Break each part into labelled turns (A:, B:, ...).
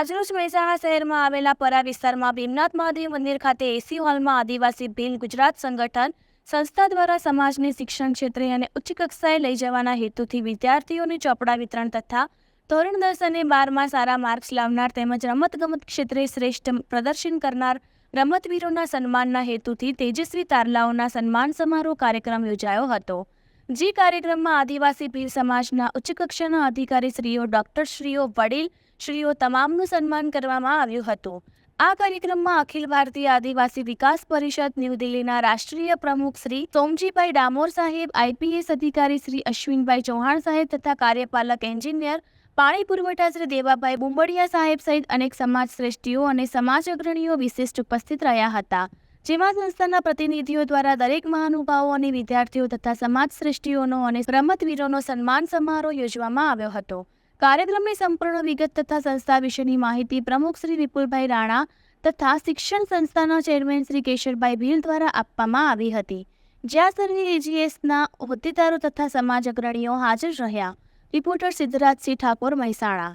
A: આજરોજ મહેસાણા શહેરમાં આવેલા પરા વિસ્તારમાં ભીમનાથ મહાદેવ મંદિર ખાતે એસી હોલમાં આદિવાસી ભીલ ગુજરાત સંગઠન સંસ્થા દ્વારા સમાજને શિક્ષણ ક્ષેત્રે અને ઉચ્ચ કક્ષાએ લઈ જવાના હેતુથી વિદ્યાર્થીઓને ચોપડા વિતરણ તથા ધોરણ દસ અને બારમાં સારા માર્ક્સ લાવનાર તેમજ રમતગમત ક્ષેત્રે શ્રેષ્ઠ પ્રદર્શન કરનાર રમતવીરોના સન્માનના હેતુથી તેજસ્વી તારલાઓના સન્માન સમારોહ કાર્યક્રમ યોજાયો હતો. જે કાર્યક્રમમાં આદિવાસી ભીલ સમાજના ઉચ્ચ કક્ષાના અધિકારીશ્રીઓ, ડોક્ટરશ્રીઓ, વડીલ શ્રીઓ તમામનું સન્માન કરવામાં આવ્યું હતું. આ કાર્યક્રમમાં અખિલ ભારતીય આદિવાસી વિકાસ પરિષદ, ન્યૂ દિલ્હીના રાષ્ટ્રીય પ્રમુખ શ્રી સોમજીભાઈ ડામોર સાહેબ, આઈપીએસ અધિકારી શ્રી અશ્વિનભાઈ ચૌહાણ સાહેબ તથા કાર્યપાલક એન્જિનિયર પાણી પુરવઠા શ્રી દેવાભાઈ બુંબડિયા સાહેબ સહિત અનેક સમાજ શ્રેષ્ઠીઓ અને સમાજ અગ્રણીઓ વિશિષ્ટ ઉપસ્થિત રહ્યા હતા. જેમાં સંસ્થાના પ્રતિનિધિઓ દ્વારા દરેક મહાનુભાવો અને વિદ્યાર્થીઓ તથા સમાજ શ્રેષ્ઠીઓનો અને રમતવીરોનો સન્માન સમારોહ યોજવામાં આવ્યો હતો. કાર્યક્રમની સંપૂર્ણ વિગત તથા સંસ્થા વિશેની માહિતી પ્રમુખ શ્રી વિપુલભાઈ રાણા તથા શિક્ષણ સંસ્થાના ચેરમેન શ્રી કેશરભાઈ ભીલ દ્વારા આપવામાં આવી હતી. જ્યાં સર્વે એજીએસના હોદ્દેદારો તથા સમાજ અગ્રણીઓ હાજર રહ્યા, રિપોર્ટર સિદ્ધરાજસિંહ ઠાકોર મહેસાણા.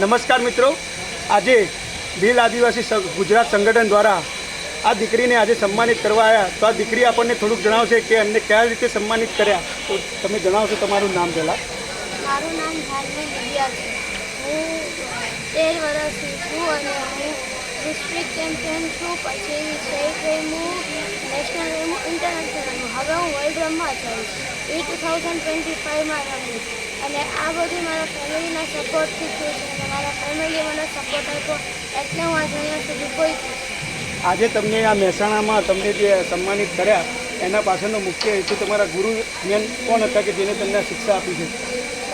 B: નમસ્કાર મિત્રો. આજે ભીલ આદિવાસી ગુજરાત સંગઠન દ્વારા આ દીકરીને આજે સન્માનિત કરવા આવ્યા. તો આ દીકરી આપણને થોડુંક જણાવશે કે અમને કયા રીતે સન્માનિત કર્યા. તો તમે જણાવશો તમારું નામ પહેલાં.
C: મારું નામ ધાર્મિક હું તેર વર્ષની છું અને હું ડિસ્ટ્રિક્ટ ચેમ્પિયન છું. પછી સ્ટેટ રમ્યું નેશનલ રમ્યું ઇન્ટરનેશનલ રમ્યું હવે હું વર્લ્ડ રમવા જઈશ એ ટુ થાઉઝન્ડ ટ્વેન્ટી ફાઇવમાં રમીશ અને આ બધું મારા ફેમિલીના સપોર્ટથી થયું છે. અને મારા ફેમિલીએ મને સપોર્ટ આપ્યો. એટલે હું આ અહીંયા સુધી પહોંચી
B: આજે તમને આ મહેસાણામાં તમને જે સન્માનિત કર્યા એના પાછળનો મુખ્ય હેતુ તમારા ગુરુ મેન કોણ હતા કે જેને તમને શિક્ષા આપી છે?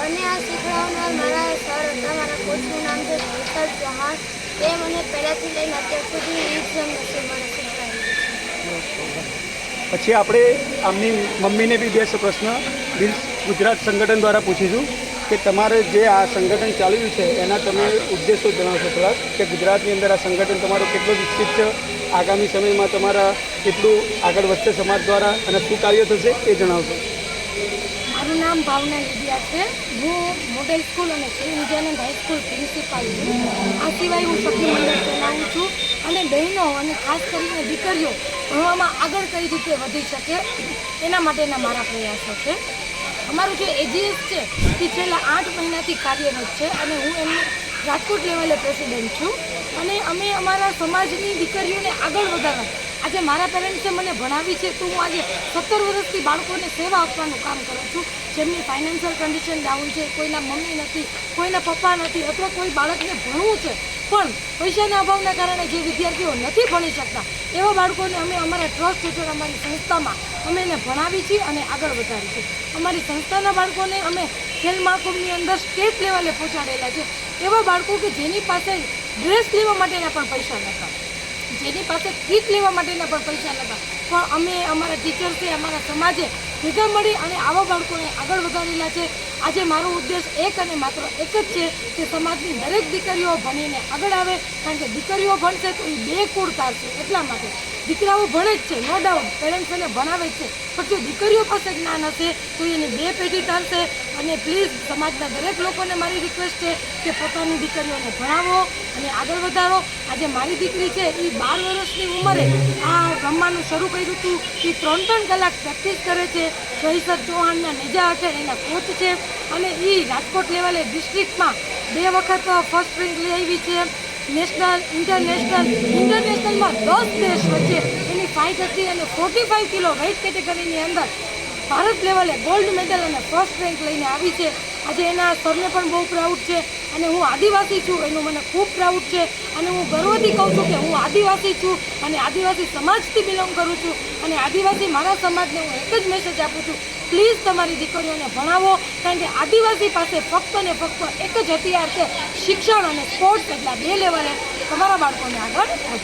C: મને આ શીખવાડનાર મારા સર હતા મારા કોચનું નામ છે શંકર ચૌહાણ. તે મને પહેલાંથી લઈને અત્યાર સુધી એ જ મને
B: પછી આપણે આમની મમ્મીને બી બે પ્રશ્ન ગુજરાત સંગઠન દ્વારા પૂછીશું કે તમારે જે આ સંગઠન ચાલ્યું છે એના તમે ઉદ્દેશો જણાવશો થોડાક કે ગુજરાતની અંદર આ સંગઠન તમારું કેટલું વિકસિત છે આગામી સમયમાં તમારા કેટલું આગળ વધશે સમાજ દ્વારા અને શું કાર્ય થશે એ જણાવશો.
D: મારું નામ ભાવના લીડિયા છે. હું મોડેલ સ્કૂલ અને શ્રી વિજયાનંદ હાઈસ્કૂલ પ્રિન્સિપાલ છું. આ સિવાય હું સખી મંડળ ચલાવું છું અને બહેનો અને ખાસ કરીને દીકરીઓ ભણવામાં આગળ કઈ રીતે વધી શકે એના માટેના મારા પ્રયાસો છે. અમારું જે એજીએસ છે, એ છેલ્લા આઠ મહિનાથી કાર્યરત છે અને હું એમની રાજકોટ લેવલે પ્રેસિડેન્ટ છું. અને અમે અમારા સમાજની દીકરીઓને આગળ વધારવા. આજે મારા પેરેન્ટ્સે મને ભણાવી છે તો હું આજે સત્તર વર્ષથી બાળકોને સેવા આપવાનું કામ કરું છું. જેમની ફાઇનાન્શિયલ કન્ડિશન ડાઉન છે, કોઈના મમ્મી નથી, કોઈના પપ્પા નથી, અથવા કોઈ બાળકને ભણવું છે. પણ પૈસાના અભાવના કારણે જે વિદ્યાર્થીઓ નથી ભણી શકતા, એવા બાળકોને અમે અમારા ટ્રસ્ટ હેઠળ અમારી સંસ્થામાં અમે એને ભણાવી છીએ અને આગળ વધારી છીએ. અમારી સંસ્થાના બાળકોને અમે ખેલ મહાકુંભની અંદર સ્ટેટ લેવલે પહોંચાડેલા છે. એવા બાળકો કે જેની પાસે ડ્રેસ લેવા માટેના પણ પૈસા નહોતા. જેની પાસે કીટ લેવા માટેના પણ પૈસા નહોતા. પણ અમે, અમારા ટીચર્સે અમારા સમાજે ભેગા મળી અને આવા બાળકોને આગળ વધારેલા છે. આજે મારો ઉદ્દેશ એક અને માત્ર એક જ છે કે સમાજની દરેક દીકરીઓ ભણીને આગળ આવે. કારણ કે દીકરીઓ ભણશે તો એ બે કુળ તારશે એટલા માટે. દીકરાઓ ભણે જ છે. નો ડાઉટ પેરેન્ટ્સ એને ભણાવે છે. પણ જો દીકરીઓ પાસે જ્ઞાન હશે, તો એની બે પેઢી ચાલશે અને પ્લીઝ સમાજના દરેક લોકોને મારી રિક્વેસ્ટ છે કે પોતાની દીકરીઓને ભણાવો અને આગળ વધારો. આજે મારી દીકરી છે, એ બાર વર્ષની ઉંમરે આ રમવાનું શરૂ કર્યું હતું. એ ત્રણ ત્રણ કલાક પ્રેક્ટિસ કરે છે. જયસર ચૌહાણના નેજા હેઠળ એના કોચ છે. અને એ રાજકોટ લેવલે ડિસ્ટ્રિક્ટમાં બે વખત ફર્સ્ટ રેન્ક લઈ આવી છે. નેશનલ ઇન્ટરનેશનલ ઇન્ટરનેશનલમાં દસ દેશ વચ્ચે એની ફાઇટ હતી અને ફોર્ટી ફાઇવ કિલો વેઇટ કેટેગરીની અંદર ભારત લેવલે ગોલ્ડ મેડલ અને ફર્સ્ટ રેન્ક લઈને આવી છે. આજે એના સરને પણ બહુ પ્રાઉડ છે અને હું આદિવાસી છું, એનું મને ખૂબ પ્રાઉડ છે અને હું ગર્વથી કહું છું કે હું આદિવાસી છું અને આદિવાસી સમાજથી બિલોંગ કરું છું અને આદિવાસી મારા સમાજને હું એક જ મેસેજ આપું છું પ્લીઝ તમારી દીકરીઓને ભણાવો કારણ કે આદિવાસી પાસે ફક્ત ને ફક્ત એક જ હથિયાર છે, શિક્ષણ અને સ્પોર્ટ્સ એટલા બે લેવલે તમારા બાળકોને આગળ.